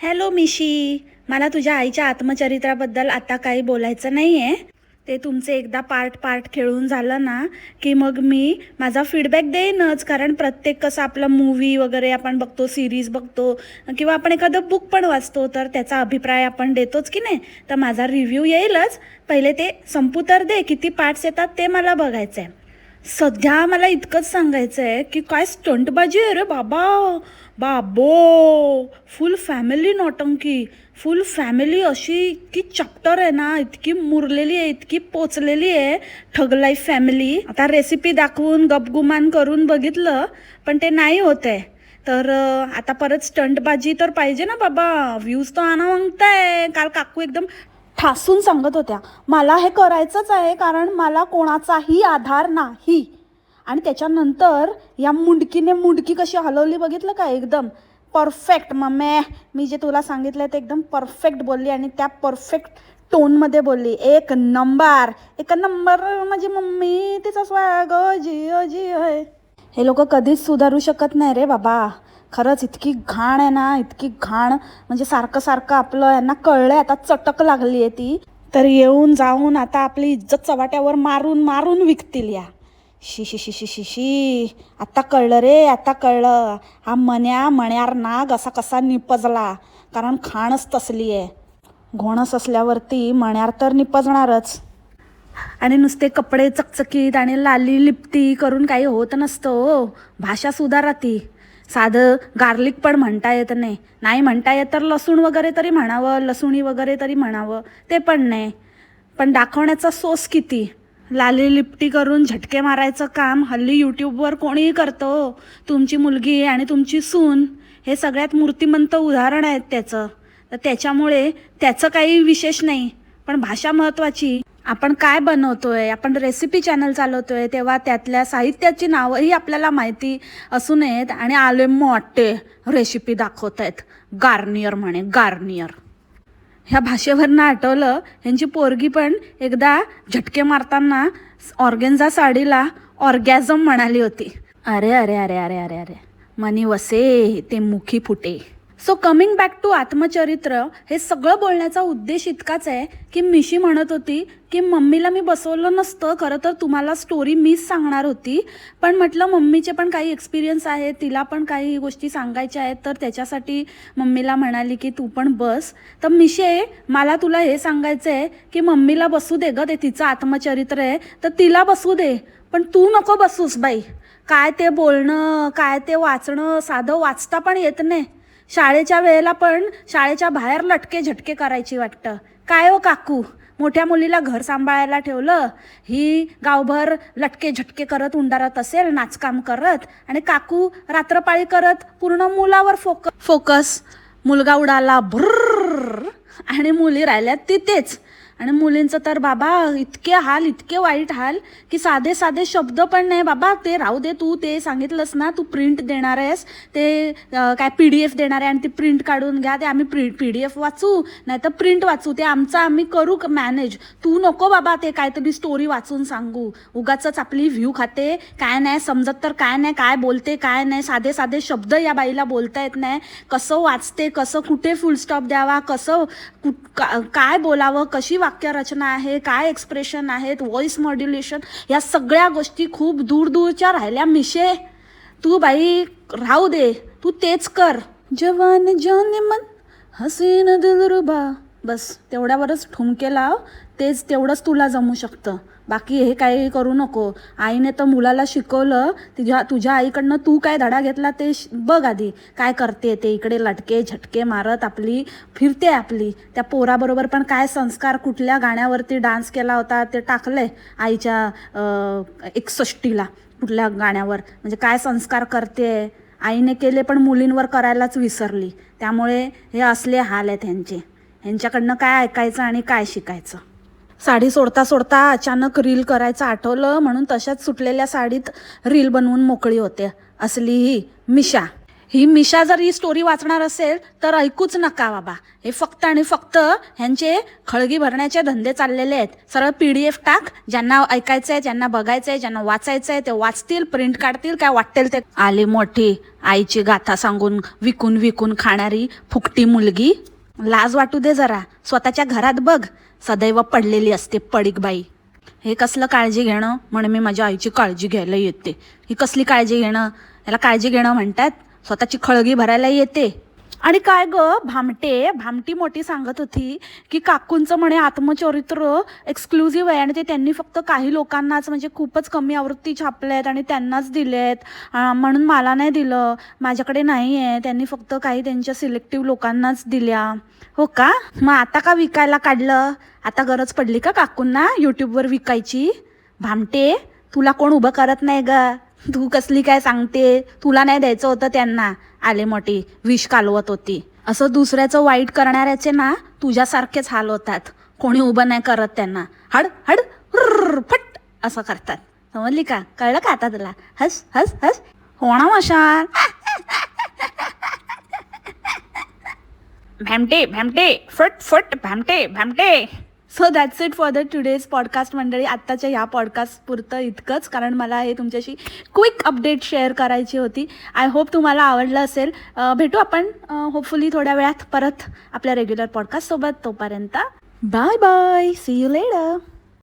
Hello मिशी मला तुझ्या आईच्या आत्मचरित्राबद्दल आता काही बोलायचं नाही आहे ते तुमचे एकदा पार्ट पार्ट खेळून झालं ना की मग मी माझा फीडबॅक देईनच कारण प्रत्येक कसं आपलं मूवी वगैरे आपण बघतो सिरीज बघतो किंवा आपण एखादं बुक पण वाचतो तर त्याचा अभिप्राय आपण देतोच की नाही? तर माझा रिव्ह्यू येईलच. पहिले ते संपू तर दे किती पार्ट्स येतात ते मला बघायचं आहे सध्या मला इतकंच सांगायचं आहे की काय स्टंटबाजी आहे रे बाबा. बाबो फुल फॅमिली नौटंकी फुल फॅमिली अशी इतकी चॅप्टर आहे ना इतकी मुरलेली आहे इतकी पोचलेली आहे ठग लाईफ फॅमिली आता रेसिपी दाखवून गपगुमान करून बघितलं पण ते नाही होत आहे. तर आता परत स्टंटबाजी तर पाहिजे ना बाबा. व्ह्यूज तर आणा मागताय काल काकू एकदम ठासून सांगत होत्या मला हे करायचंच आहे कारण मला कोणाचाही आधार नाही. आणि त्याच्यानंतर या मुंडकीने मुंडकी कशी हलवली बघितलं का एकदम? परफेक्ट मम्मे. मी जे तुला सांगितलं ते एकदम परफेक्ट बोलली आणि त्या परफेक्ट टोनमध्ये बोलली. एक नंबर एक नंबर माझी म्हणजे मम्मी तिचा स्वॅग जिओ जिओ. आहे हे लोक कधीच सुधारू शकत नाही रे बाबा. खरंच इतकी घाण आहे ना इतकी घाण. म्हणजे सारखं सारखं आपलं यांना कळलंय आता चटक लागली आहे ती. तर येऊन जाऊन आता आपली इज्जत चवाट्यावर मारून मारून विकतील या. शी शी शी शी शी शी. आत्ता कळलं रे आता कळलं. हा मन्या मण्यार नाग असा कसा निपजला. कारण खाणच तसली आहे. घोणस असल्यावरती मण्यार तर निपजणारच. आणि नुसते कपडे चकचकीत आणि लाली लिपटी करून काही होत नसतं हो. भाषा सुधारा ती. साधं गार्लिक पण म्हणता येत नाही. नाही म्हणता येत तर लसूण वगैरे तरी म्हणावं लसुणी वगैरे तरी म्हणावं ते पण नाही. पण दाखवण्याचा सोस किती? लाली लिपटी करून झटके मारायचं काम हल्ली यूट्यूबवर कोणीही करतो हो. तुमची मुलगी आणि तुमची सून हे सगळ्यात मूर्तिमंत उदाहरण आहेत त्याचं. तर त्याच्यामुळे त्याचं काही विशेष नाही पण भाषा महत्त्वाची आपण काय बनवतोय आपण रेसिपी चॅनल चालवतोय तेव्हा त्यातल्या साहित्याची नावंही आपल्याला माहिती असू नयेत आणि आले मोठे रेसिपी दाखवत आहेत गार्नियर म्हणे गार्नियर ह्या भाषेवरनं आठवलं ह्यांची पोरगी पण एकदा झटके मारताना ऑर्गेन्झा साडीला ऑर्गॅझम म्हणाली होती. अरे अरे अरे अरे अरे अरे. मनी वसे ते मुखी फुटे. सो कमिंग बॅक टू आत्मचरित्र हे सगळं बोलण्याचा उद्देश इतकाच आहे की मिशी म्हणत होती की मम्मीला मी बसवलं नसतं खरं तर तुम्हाला स्टोरी मीच सांगणार होती. पण म्हटलं मम्मीचे पण काही एक्सपिरियन्स आहेत तिला पण काही गोष्टी सांगायच्या आहेत तर त्याच्यासाठी मम्मीला म्हणाली की तू पण बस. तर मिशे मला तुला हे सांगायचं आहे की मम्मीला बसू दे ग ते तिचं आत्मचरित्र आहे तर तिला बसू दे. पण तू नको बसूस बाई. काय ते बोलणं काय ते वाचणं साधं वाचता पण येत नाही. शाळेच्या वेळेला पण शाळेच्या बाहेर लटके झटके करायची वाटतं. काय हो काकू? मोठ्या मुलीला घर सांभाळायला ठेवलं? ही गावभर लटके झटके करत उंडारत असेल नाचकाम करत? आणि काकू रात्रपाळी करत पूर्ण मुलावर फोक फोकस. मुलगा उडाला भुर्र आणि मुली राहिल्यात तिथेच. आणि मुलींचं तर बाबा इतके हाल इतके वाईट हाल की साधे साधे शब्द पण नाही. बाबा ते राहू दे तू ते सांगितलंस ना तू प्रिंट देणार आहेस. ते काय पी डी एफ देणार आहे आणि ती प्रिंट काढून घ्या ते आम्ही प्रि पी डी एफ वाचू. नाही तर प्रिंट वाचू ते आमचं आम्ही करू मॅनेज तू नको बाबा ते काहीतरी स्टोरी वाचून सांगू. उगाच आपली व्ह्यू खाते. काय नाही समजत तर काय नाही काय बोलते काय नाही. साधे साधे शब्द या बाईला बोलता येत नाही. कसं वाचते कसं कुठे फुल स्टॉप द्यावा कसं कुठ का- काय बोलावं कशी वाक्यरचना आहे काय एक्सप्रेशन आहेत व्हॉइस मॉड्युलेशन या सगळ्या गोष्टी खूप दूर दूरच्या राहिल्या. मिशे तू बाई राहू दे. तू तेच कर. जवान जाने मन हसीन दिलरुबा बस तेवढ्यावरच ठुमके लाव तेच तेवढंच तुला जमू शकतं. बाकी हे काही करू नको. आईने तर मुलाला शिकवलं तुझ्या तुझ्या आईकडनं तू काय धडा घेतला ते श- बघ आधी. काय करते ते इकडे लटके झटके मारत आपली फिरते आपली. त्या पोराबरोबर पण काय संस्कार कुठल्या गाण्यावरती डान्स केला होता ते टाकलंय आईच्या एकसष्टीला कुठल्या गाण्यावर. म्हणजे काय संस्कार करते? आईने केले पण मुलींवर करायलाच विसरली. त्यामुळे हे असले हाल आहेत त्यांचे ह्यांच्याकडनं काय ऐकायचं आणि काय शिकायचं? साडी सोडता सोडता अचानक रील करायचं आठवलं म्हणून तशाच सुटलेल्या साडीत रील बनवून मोकळी होते. असली ही मिशा. ही मिशा जर ही स्टोरी वाचणार असेल तर ऐकूच नका बाबा. हे फक्त आणि फक्त ह्यांचे खळगी भरण्याचे धंदे चाललेले आहेत. सरळ पी डी एफ टाक ज्यांना ऐकायचं आहे ज्यांना बघायचं आहे ज्यांना वाचायचं आहे ते वाचतील प्रिंट काढतील काय वाटेल ते. आली मोठी आईची गाथा सांगून विकून विकून खाणारी फुकटी मुलगी लाज वाटू दे जरा. स्वतःच्या घरात बघ. सदैव पडलेली असते पडीक बाई. हे कसलं काळजी घेणं? म्हणून मी माझ्या आईची काळजी घ्यायला येते. ही कसली काळजी घेणं? याला काळजी घेणं म्हणतात? स्वतःची खळगी भरायला येते. आणि काय ग भामटे भामटी मोठी सांगत होती की काकूंचं म्हणे आत्मचरित्र एक्सक्लुझिव्ह आहे आणि ते त्यांनी फक्त काही लोकांनाच म्हणजे खूपच कमी आवृत्ती छापल्यात आणि त्यांनाच दिलेत आहेत. म्हणून मला नाही दिलं माझ्याकडे नाही आहे. त्यांनी फक्त काही त्यांच्या सिलेक्टिव्ह लोकांनाच दिल्या. हो का? मग आता का विकायला काढलं? आता गरज पडली का काकूंना? यूट्यूबवर विकायची? भामटे? तुला कोण उभं करत नाही ग? तू कसली काय सांगते? तुला नाही द्यायचं होतं त्यांना. आले मोठी विष कालवत होती. असं दुसऱ्याचं वाईट करणाऱ्याचे ना तुझ्यासारखेच हाल होतात. कोणी उभं नाही करत त्यांना. हड हड हुर्र, फट असं करतात. समजली का? कळलं का आता तुला? हस हस हस. होणा मशाल? भॅमटे भॅमटे फट फट भॅमटे भॅमटे so that's it for the today's podcast मंडळी. आत्ताच्या ह्या पॉडकास्ट पुरतं इतकंच कारण मला हे तुमच्याशी क्विक अपडेट शेअर करायची होती. आय होप तुम्हाला आवडलं असेल. भेटू आपण होपफुली थोड्या वेळात परत आपल्या रेग्युलर पॉडकास्टसोबत तोपर्यंत. Bye bye see you later